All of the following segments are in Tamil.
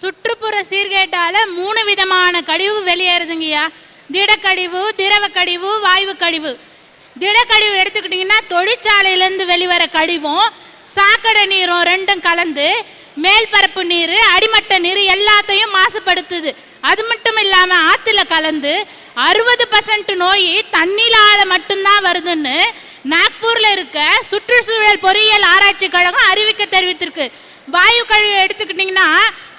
சுற்றுப்புற சீர்கேட்டால மூணு விதமான கழிவு வெளியேறுதுங்கய்யா. திடக்கழிவு திரவ கழிவு வாயு கழிவு திடக்கழிவு எடுத்துக்கிட்டிங்கன்னா தொழிற்சாலையிலேருந்து வெளிவர கழிவும் சாக்கடை நீரும் ரெண்டும் கலந்து மேல்பரப்பு நீர் அடிமட்ட நீர் எல்லாத்தையும் மாசுபடுத்துது. அது மட்டும் இல்லாமல் ஆற்றுல கலந்து அறுபது பர்சன்ட் நோய் தண்ணிலால மட்டும்தான் வருதுன்னு நாக்பூரில் இருக்க சுற்றுச்சூழல் பொறியியல் ஆராய்ச்சி கழகம் அறிவிக்க தெரிவித்திருக்கு. வாயு கழிவு எடுத்துக்கிட்டிங்கன்னா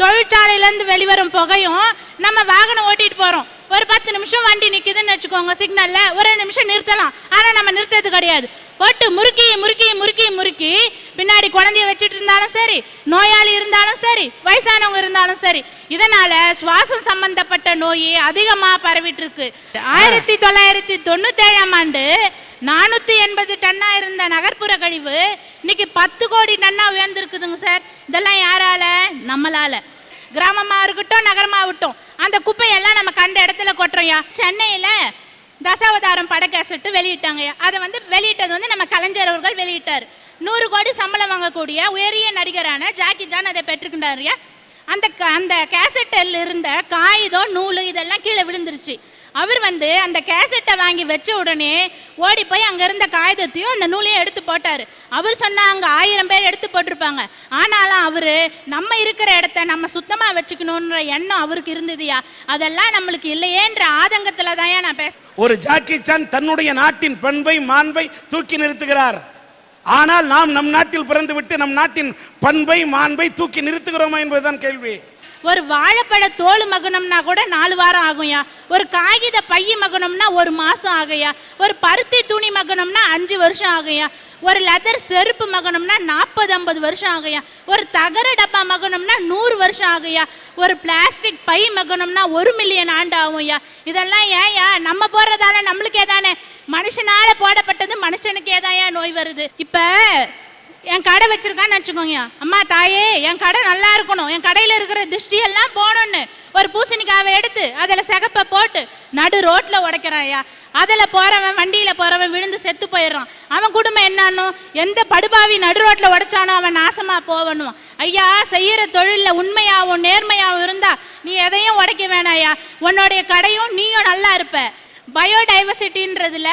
தொழிற்சாலையிலேருந்து வெளிவரும் புகையும் நம்ம வாகனம் ஓட்டிட்டு போகிறோம் ஒரு பத்து நிமிஷம் வண்டி நிற்குதுன்னு வச்சுக்கோங்க சிக்னலில் ஒரு நிமிஷம் நிறுத்தலாம். ஆனால் நம்ம நிறுத்துறது கிடையாது. போட்டு முறுக்கி முறுக்கி முறுக்கி முறுக்கி. பின்னாடி குழந்தைய வச்சுட்டு இருந்தாலும் சரி நோயாளி இருந்தாலும் சரி வயசானவங்க இருந்தாலும் சரி இதனால சுவாசம் சம்பந்தப்பட்ட நோய் அதிகமாக பரவிட்டு இருக்கு ஆயிரத்தி தொள்ளாயிரத்தி தொண்ணூத்தேழாம் ஆண்டு நானூற்றி எண்பது டன்னா இருந்த நகர்ப்புற கழிவு இன்னைக்கு பத்து கோடி டன்னா உயர்ந்திருக்குதுங்க சார். இதெல்லாம் யாரால? நம்மளால. கிராமமாக இருக்கட்டும் நகரமாகட்டும் அந்த குப்பையெல்லாம் நம்ம கண்ட இடத்துல கொட்டுறோம்யா சென்னையில் தசாவதாரம் பட கேசட்டு வெளியிட்டாங்க. அதை வந்து வெளியிட்டது வந்து நம்ம கலைஞர் அவர்கள் வெளியிட்டார். நூறு கோடி சம்பளம் வாங்கக்கூடிய உயரிய நடிகரான ஜாக்கி ஜான் அதை பெற்றுக்கின்றாருயா அந்த க- அந்த கேசட்டில் இருந்த காகிதம் நூல் இதெல்லாம் கீழே விழுந்துருச்சு. அவர் வந்து அந்த கேசட்டை வாங்கி வச்ச உடனே ஓடி போய் அங்கே இருந்த காகிதத்தையும் அந்த நூலையும் எடுத்து போட்டார். அவர் சொன்னால் அங்கே ஆயிரம் பேர் எடுத்து போட்டிருப்பாங்க. ஆனாலும் அவர் நம்ம இருக்கிற இடத்த நம்ம சுத்தமாக வச்சுக்கணுன்ற எண்ணம் அவருக்கு இருந்ததுயா? அதெல்லாம் நம்மளுக்கு இல்லையேன்ற ஆதங்கத்தில் தான் நான் பேச ஒரு ஜாக்கி சான் தன்னுடைய நாட்டின் பண்பை மாண்பை தூக்கி நிறுத்துகிறார். ஆனால் நாம் நம் நாட்டில் பிறந்துவிட்டு நம் நாட்டின் பண்பை மாண்பை தூக்கி நிறுத்துகிறோமா என்பதுதான் கேள்வி. ஒரு வாழைப்பழ தோல் மகனம்னா கூட நாலு வாரம் ஆகும்யா. ஒரு காகித பைய மகனம்னா ஒரு மாதம் ஆகுயா ஒரு பருத்தி துணி மகனம்னா அஞ்சு வருஷம் ஆகுயா ஒரு லெதர் செருப்பு மகனம்னா நாற்பது ஐம்பது வருஷம் ஆகுயா ஒரு தகர டப்பா மகனம்னா நூறு வருஷம் ஆகுயா ஒரு பிளாஸ்டிக் பை மகனம்னா ஒரு மில்லியன் ஆண்டு ஆகும்யா. இதெல்லாம் ஏன்யா? நம்ம போடுறதால நம்மளுக்கே தானே. மனுஷனால போடப்பட்டது மனுஷனுக்கே தான் ஏன் நோய் வருது. இப்போ என் கடை வச்சிருக்கான்னு வச்சுக்கோங்க அம்மா தாயே என் கடை நல்லா இருக்கணும். என் கடையில் இருக்கிற திருஷ்டி எல்லாம் போகணும்னு ஒரு பூசணிக்காவை எடுத்து அதில் சிகப்பை போட்டு நடு ரோட்டில் உடைக்கிறான்யா அதில் போகிறவன் வண்டியில் போகிறவன் விழுந்து செத்து போயிடுறான். அவன் குடும்பம் என்னன்னு எந்த படுபாவி நடு ரோட்டில் உடைச்சானோ அவன் நாசமாக போகணும் ஐயா செய்கிற தொழிலில் உண்மையாகவும் நேர்மையாகவும் இருந்தா நீ எதையும் உடைக்க வேணாயா? உன்னுடைய கடையும் நீயும் நல்லா இருப்ப. பயோடைவர்சிட்டின்றதுல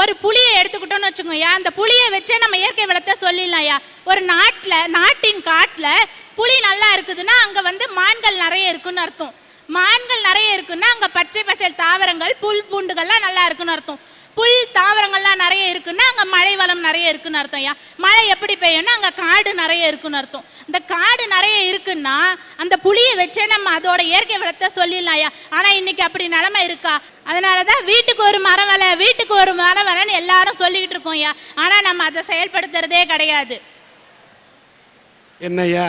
ஒரு புளியை எடுத்துக்கிட்டோம்னு வச்சுக்கோயா அந்த புளியை வச்சே நம்ம இயற்கை வளத்தை சொல்லிடலாம்யா ஒரு நாட்டில் நாட்டின் காட்டில் புளி நல்லா இருக்குதுன்னா அங்கே வந்து மான்கள் நிறைய இருக்குன்னு அர்த்தம். மான்கள் நிறைய இருக்குன்னா அங்கே பச்சை பசேல் தாவரங்கள் புல் பூண்டுகள்லாம் நல்லா இருக்குன்னு அர்த்தம். புல் தாவரங்கள்லாம் நிறைய இருக்குன்னா அங்கே மழை வளம் நிறைய இருக்குன்னு அர்த்தம் ஐயா. மழை எப்படி பெய்யும்னா அங்கே காடு நிறைய இருக்குன்னு அர்த்தம். இந்த காடு நிறைய இருக்குன்னா அந்த புளியை வச்சே நம்ம அதோட இயற்கை வளத்தை சொல்லிடலாம்யா ஆனால் இன்னைக்கு அப்படி நிலமை இருக்கா? அதனால தான் வீட்டுக்கு ஒரு மரம் வலை வீட்டுக்கு ஒரு மரம் வலைன்னு எல்லாரும் சொல்லிக்கிட்டு இருக்கோம் ஐயா. ஆனால் நம்ம அதை செயல்படுத்துறதே கிடையாது. என்னய்யா?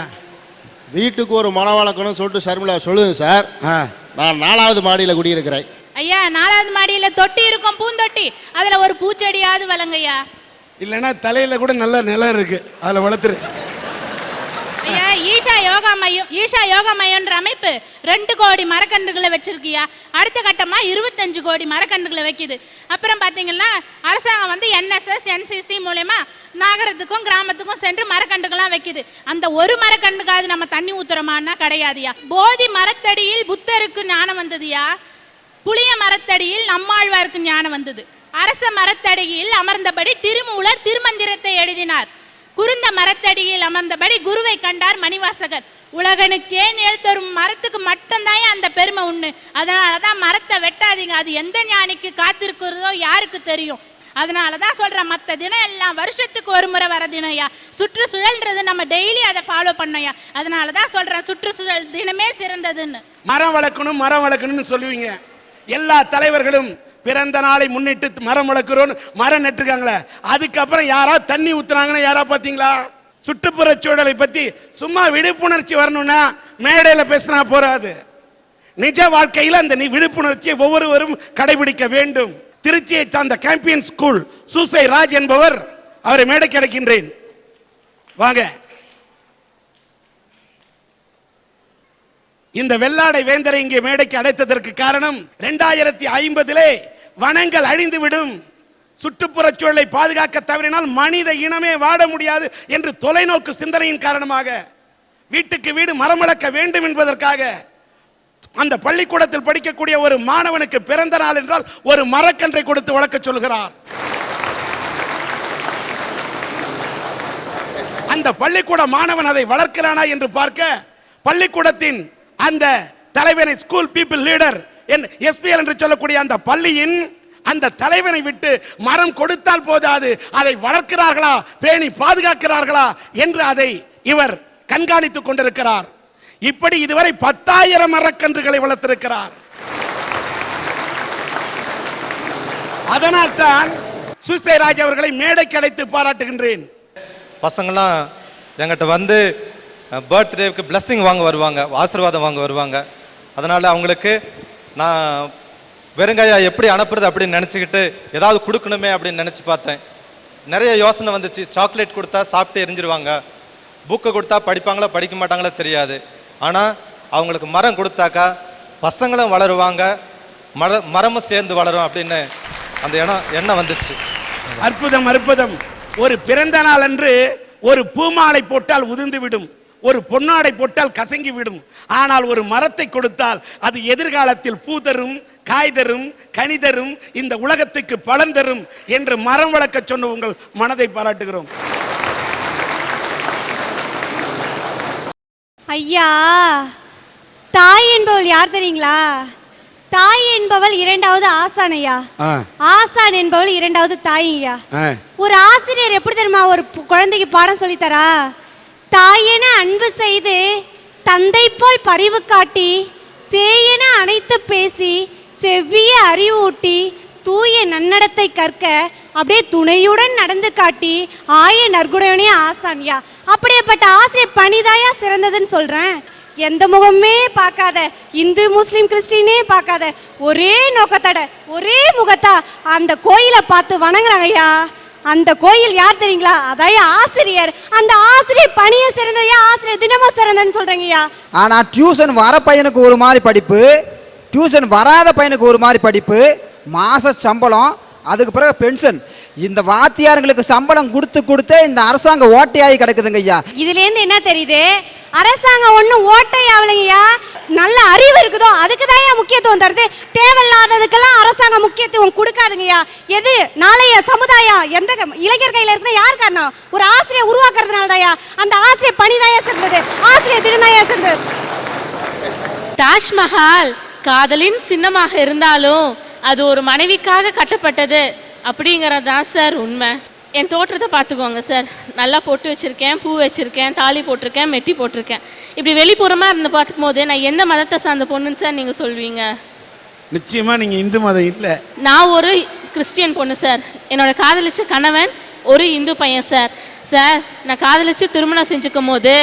வீட்டுக்கு ஒரு மனம் வளர்க்கணும்னு சொல்லிட்டு ஷர்மிளா சொல்லுங்க சார். ஆ. நான் நாலாவது மாடியில் குடியிருக்கிறேன். ஐயா நாலாவது மாடியில் தொட்டி இருக்கும் பூந்தொட்டி. அதில் ஒரு பூச்செடியாவது வளங்கய்யா இல்லைன்னா தலையில கூட நல்ல நிலம் இருக்கு. அதில் வளர்த்துரு. ஐயா ஈஷா யோகா மையம் ஈஷா யோகா மையம்ன்ற அமைப்பு ரெண்டு கோடி மரக்கன்றுகளை வச்சிருக்கியா அடுத்த கட்டமா இருபத்தஞ்சு கோடி மரக்கன்றுகளை வைக்குது. அப்புறம் பாத்தீங்கன்னா அரசாங்கம் வந்து என்எஸ்எஸ் என்சிசி மூலயமா நகரத்துக்கும் கிராமத்துக்கும் சென்று மரக்கன்றுகள்லாம் வைக்குது. அந்த ஒரு மரக்கன்றுக்காவது நம்ம தண்ணி ஊத்துறோமான்னா கிடையாதுயா போதி மரத்தடியில் புத்தருக்கு ஞானம் வந்ததுயா புளிய மரத்தடியில் நம்மாழ்வாருக்கு ஞானம் வந்தது. அரச மரத்தடியில் அமர்ந்தபடி திருமூலர் திருமந்திரத்தை எழுதினார். குருந்த மரத்தடியில் அமர்ந்தபடி குருவை கண்டார் மணிவாசகர். உலகனுக்கே நிழல் தரும் மரத்துக்கு மட்டும்தான் அந்த பெருமை உண்டு. அதனால தான் மரத்தை வெட்டாதீங்க. அது எந்த ஞானிக்கு காத்திருக்கிறதோ யாருக்கு தெரியும்? அதனால தான் சொல்கிறேன் மற்ற தினம் எல்லாம் வருஷத்துக்கு ஒரு முறை வர தினம்யா சுற்றுச்சூழல்ன்றது நம்ம டெய்லி அதை ஃபாலோ பண்ணோம்யா அதனால தான் சொல்கிறேன் சுற்றுச்சூழல் தினமே சிறந்ததுன்னு. மரம் வளர்க்கணும் மரம் வளர்க்கணும்னு சொல்லுவீங்க. எல்லா தலைவர்களும் பிறந்த நாளை முன்னிட்டு மரம் வளர்க்குறோன்னு மரம் நட்டுருக்காங்களே. அதுக்கப்புறம் யாரா தண்ணி ஊற்றுனாங்கன்னு யாரா பார்த்தீங்களா சுற்றுப்புற சூழலை பற்றி சும்மா விழிப்புணர்ச்சி வரணும்னா மேடையில் பேசினா போராது நிஜ வாழ்க்கையில் அந்த நீ விழிப்புணர்ச்சியை ஒவ்வொருவரும் கடைபிடிக்க வேண்டும். திருச்சியை சார்ந்த கேம்பியன் ஸ்கூல் சூசை ராஜ் என்பவர் அவரை மேடை கிடைக்கின்றேன் வாங்க. இந்த வெள்ளாடை வேந்தரை இங்கே மேடைக்கு அடைத்ததற்கு காரணம் ரெண்டாயிரத்தி ஐம்பதிலே வனங்கள் அழிந்துவிடும். சுற்றுப்புறச் சூழலை பாதுகாக்க தவறினால் மனித இனமே வாட முடியாது என்று தொலைநோக்கு சிந்தனையின் காரணமாக. வீட்டுக்கு வீடு மரமளக்க வேண்டும் என்பதற்காக அந்த பள்ளிக்கூடத்தில் படிக்கக்கூடிய ஒரு மாணவனுக்கு பிறந்த நாள் என்றால் ஒரு மரக்கன்றை கொடுத்து வளர்க்க சொல்கிறார். அந்த பள்ளிக்கூட மாணவன் அதை வளர்க்கிறானா என்று பார்க்க பள்ளிக்கூடத்தின் அந்த தலைவனை ஸ்கூல் பீப்புள் லீடர் எஸ்பிஎல் என்று சொல்லக்கூடிய அந்த பள்ளியின் அந்த தலைவனை விட்டு மரம் கொடுத்தால் போதாது. அதை வளர்க்கிறார்களா? பேணி பாதுகாக்கிறார்களா? என்று அதை இவர் கண்காணித்துக் கொண்டிருக்கிறார். இப்படி இதுவரை பத்தாயிரம் மரக்கன்றுகளை வளர்த்திருக்கிறார். அதனால்தான் சுசேராஜ் அவர்களை மேடைக்கு அழைத்து பாராட்டுகின்றேன். பசங்களாம் எங்கிட்ட வந்து பர்த்டேவுக்கு பிளஸ்ஸிங் வாங்க வருவாங்க ஆசீர்வாதம் வாங்க வருவாங்க. அதனால் அவங்களுக்கு நான் வெறுங்கையா எப்படி அனுப்புறது அப்படின்னு நினச்சிக்கிட்டு ஏதாவது கொடுக்கணுமே அப்படின்னு நினச்சி பார்த்தேன். நிறைய யோசனை வந்துச்சு. சாக்லேட் கொடுத்தா சாப்பிட்டு எரிஞ்சிருவாங்க. புக்கு கொடுத்தா படிப்பாங்களோ படிக்க மாட்டாங்களோ தெரியாது. ஆனால் அவங்களுக்கு மரம் கொடுத்தாக்கா பசங்களும் வளருவாங்க மர மரமும் சேர்ந்து வளரும் அப்படின்னு அந்த எண்ணம் எண்ணம் வந்துச்சு. அற்புதம் அற்புதம். ஒரு பிறந்த நாள் அன்று ஒரு பூமாலை போட்டால் உதிர்ந்து விடும். ஒரு பொன்னாடை போட்டால் கசங்கி விடும். ஆனால் ஒரு மரத்தை கொடுத்தால் அது எதிர்காலத்தில் பூ தரும் காய் தரும் கனி தரும் இந்த உலகத்துக்கு பலன் தரும் என்று மரம் வளர்க்க சொன்ன உங்கள் மனதை பாராட்டுகிறோம். ஐயா தாய் என்பவள் யார் தெரியுங்களா? தாய் என்பவள் இரண்டாவது ஆசான் ஐயா. ஆசான் என்பவள் இரண்டாவது தாய் ஐயா. ஒரு ஆசிரியர் எப்படி தெரியுமா ஒரு குழந்தைக்கு பாடம் சொல்லித் தரா? தாயென அன்பு செய்து தந்தை போல் பரிவு காட்டி சேயென அனைத்து பேசி செவ்விய அறிவூட்டி தூய நன்னடத்தை கற்க அப்படியே துணையுடன் நடந்து காட்டி ஆய நற்குடையனே ஆசான்யா. அப்படியேப்பட்ட ஆசிரியர் பணிதாயா சிறந்ததுன்னு சொல்றேன். எந்த முகமே பார்க்காத இந்து முஸ்லீம் கிறிஸ்டினே பார்க்காத ஒரே நோக்கத்தோட ஒரே முகத்தா அந்த கோயிலை பார்த்து வணங்குறாங்கய்யா. அந்த கோயில் யார் தெரியுங்களா? அதான் ஆசிரியர். அந்த ஆசிரியர் பணியும் சிறந்ததையா ஆசிரியர் தினமும் சிறந்தன்னு சொல்றீங்கய்யா. ஆனால் டியூஷன் வர பையனுக்கு ஒரு மாதிரி படிப்பு டியூஷன் வராத பையனுக்கு ஒரு மாதிரி படிப்பு மாத சம்பளம் அதுக்கு பிறகு பென்ஷன் இந்த வாத்தியாருங்களுக்கு சம்பளம் கொடுத்து கொடுத்தே இந்த அரசாங்கம் ஓட்டையாகி கிடக்குதுங்க ஐயா இதுலேருந்து என்ன தெரியுது? அரசாங்கம் ஒன்றும் ஓட்டை ஆகலைங்கய்யா நல்ல அறிவு இருக்குதோ அதுக்கு தான் முக்கியத்துவம் தருது? தேவையில்லாததுக்கெல்லாம் அரசாங்கம் முக்கியத்துவம் கொடுக்காதுங்கய்யா. எது? நாளைய சமுதாயம் எந்த க- இளைஞர் கையில் இருக்குன்னா யார் காரணம்? ஒரு ஆசிரியர் உருவாக்குறதுனால தாயா அந்த ஆசிரியர் பணிதாயா சிறந்தது ஆசிரியர் தினதாயா சிறந்தது தாஜ்மஹால் காதலின் சின்னமாக இருந்தாலும் அது ஒரு மனைவிக்காக கட்டப்பட்டது. அப்படிங்கிறது தான் சார் உண்மை. என் தோற்றத்தை பார்த்துக்கோங்க சார். நல்லா பொட்டு வச்சுருக்கேன் பூ வச்சுருக்கேன் தாலி போட்டிருக்கேன் மெட்டி போட்டிருக்கேன். இப்படி வெளிப்புறமாக இருந்து பார்த்துக்கும் போது நான் எந்த மதத்தை சார்ந்த பொண்ணுன்னு சார் நீங்கள் சொல்வீங்க? நிச்சயமா நீங்க இந்து மதம் இல்லை. நான் ஒரு கிறிஸ்டியன் பொண்ணு சார். என்னோட காதலிச்ச கணவன் ஒரு இந்து பையன் சார். சார் நான் காதலிச்சு திருமணம் செஞ்சுக்கும் போது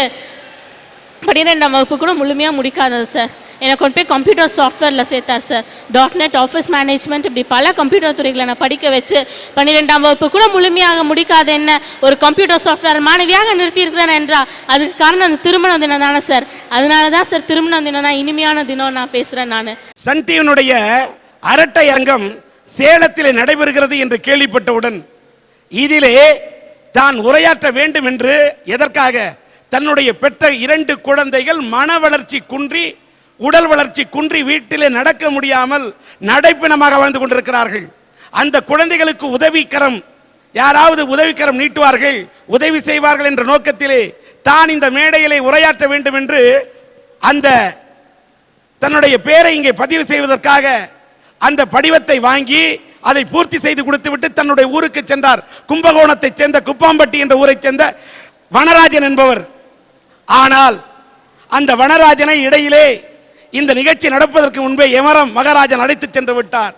பன்னிரெண்டாம் வகுப்பு கூட முழுமையாக முடிக்காதது சார். என்னை கொண்டு போய் கம்ப்யூட்டர் சாஃப்ட்வேரில் சேர்த்தார் sir dot net office management இப்படி பல கம்ப்யூட்டர் துறைகளை நான் படிக்க வச்சு பன்னிரெண்டாம் வகுப்பு கூட முழுமையாக முடிக்காத என்ன ஒரு கம்ப்யூட்டர் சாஃப்ட்வேர் மாணவியாக நிறுத்தியிருக்கிறேன் என்றால் அதுக்கு காரணம் அந்த திருமண தினம் தானே சார் அதனால தான் சார் திருமண தினம் தான் இனிமையான தினம் நான் பேசுகிறேன் நான். சன் அரட்டை அரங்கம் சேலத்தில் நடைபெறுகிறது என்று கேள்விப்பட்டவுடன் இதிலே தான் உரையாற்ற வேண்டும் என்று எதற்காக தன்னுடைய பெற்ற இரண்டு குழந்தைகள் மன வளர்ச்சி குன்றி உடல் வளர்ச்சி குன்றி வீட்டிலே நடக்க முடியாமல் நடைப்பிணமாக வாழ்ந்து கொண்டிருக்கிறார்கள். அந்த குழந்தைகளுக்கு உதவிக்கரம் யாராவது உதவிக்கரம் நீட்டுவார்கள் உதவி செய்வார்கள் என்ற நோக்கத்திலே தான் இந்த மேடையிலே உரையாற்ற வேண்டும் என்று அந்த தன்னுடைய பேரை இங்கே பதிவு செய்வதற்காக அந்த படிவத்தை வாங்கி அதை பூர்த்தி செய்து கொடுத்துவிட்டு தன்னுடைய ஊருக்கு சென்றார். கும்பகோணத்தைச் சேர்ந்த குப்பாம்பட்டி என்ற ஊரைச் சேர்ந்த வனராஜன் என்பவர். ஆனால் அந்த வனராஜனை இடையிலே இந்த நிகழ்ச்சி நடப்பதற்கு முன்பே யமரம் மகாராஜன் அழைத்து சென்று விட்டார்.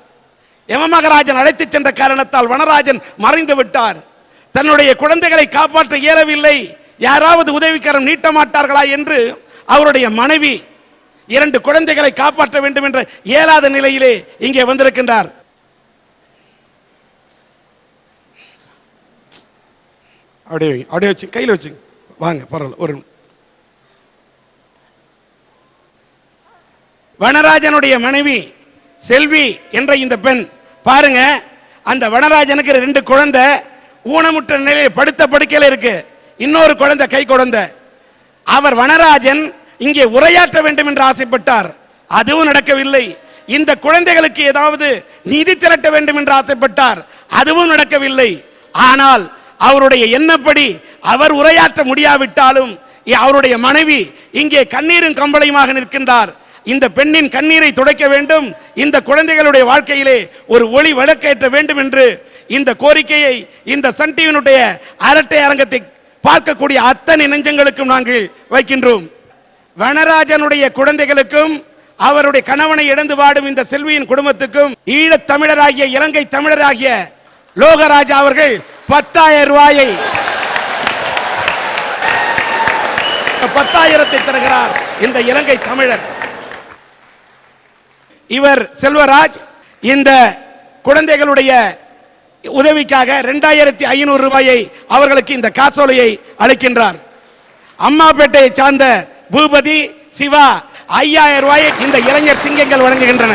யம மகாராஜன் அழைத்து சென்ற காரணத்தால் வனராஜன் மறைந்து விட்டார். தன்னுடைய குழந்தைகளை காப்பாற்ற இயலவில்லை. யாராவது உதவிக்கரம் நீட்ட மாட்டார்களா என்று அவருடைய மனைவி இரண்டு குழந்தைகளை காப்பாற்ற வேண்டும் என்ற இயலாத நிலையிலே இங்கே வந்திருக்கின்றார். அப்படியே அப்படியே வச்சு கையில் வச்சு வாங்க பரவாயில்ல ஒரு வனராஜனுடைய மனைவி செல்வி என்ற இந்த பெண் பாருங்க அந்த வனராஜனுக்கு ரெண்டு குழந்தை ஊனமுற்ற நிலையில் படுத்த படுக்கையில் இருக்கு. இன்னொரு குழந்தை கை குழந்தை. அவர் வனராஜன் இங்கே உரையாற்ற வேண்டும் என்று ஆசைப்பட்டார். அதுவும் நடக்கவில்லை. இந்த குழந்தைகளுக்கு ஏதாவது நிதி திரட்ட வேண்டும் என்று ஆசைப்பட்டார். அதுவும் நடக்கவில்லை. ஆனால் அவருடைய எண்ணப்படி அவர் உரையாற்ற முடியாவிட்டாலும் அவருடைய மனைவி இங்கே கண்ணீரும் கம்பளையுமாக நிற்கின்றார். இந்த பெண்ணின் கண்ணீரை துடைக்க வேண்டும். இந்த குழந்தைகளுடைய வாழ்க்கையிலே ஒரு ஒளி வழக்கேற்ற வேண்டும் என்று இந்த கோரிக்கையை இந்த சன் டிவியினுடைய அரட்டை அரங்கத்தை பார்க்கக்கூடிய அத்தனை நெஞ்சங்களுக்கும் நாங்கள் வைக்கின்றோம். வனராஜனுடைய குழந்தைகளுக்கும் அவருடைய கணவனை இழந்து வாடும் இந்த செல்வியின் குடும்பத்துக்கும் ஈழத் தமிழராகிய இலங்கை தமிழராகிய லோகராஜா அவர்கள் பத்தாயிரம் ரூபாயை பத்தாயிரத்தை தருகிறார் இந்த இலங்கை தமிழர். இவர் செல்வராஜ் இந்த குழந்தைகளுடைய உதவிக்காக ரெண்டாயிரத்தி ஐநூறு ரூபாயை அவர்களுக்கு இந்த காசோலையை அளிக்கின்றார். அம்மாப்பேட்டையை சார்ந்த பூபதி சிவா ஐயாயிரம் ரூபாயை இந்த இளைஞர் சிங்கங்கள் வழங்குகின்றன.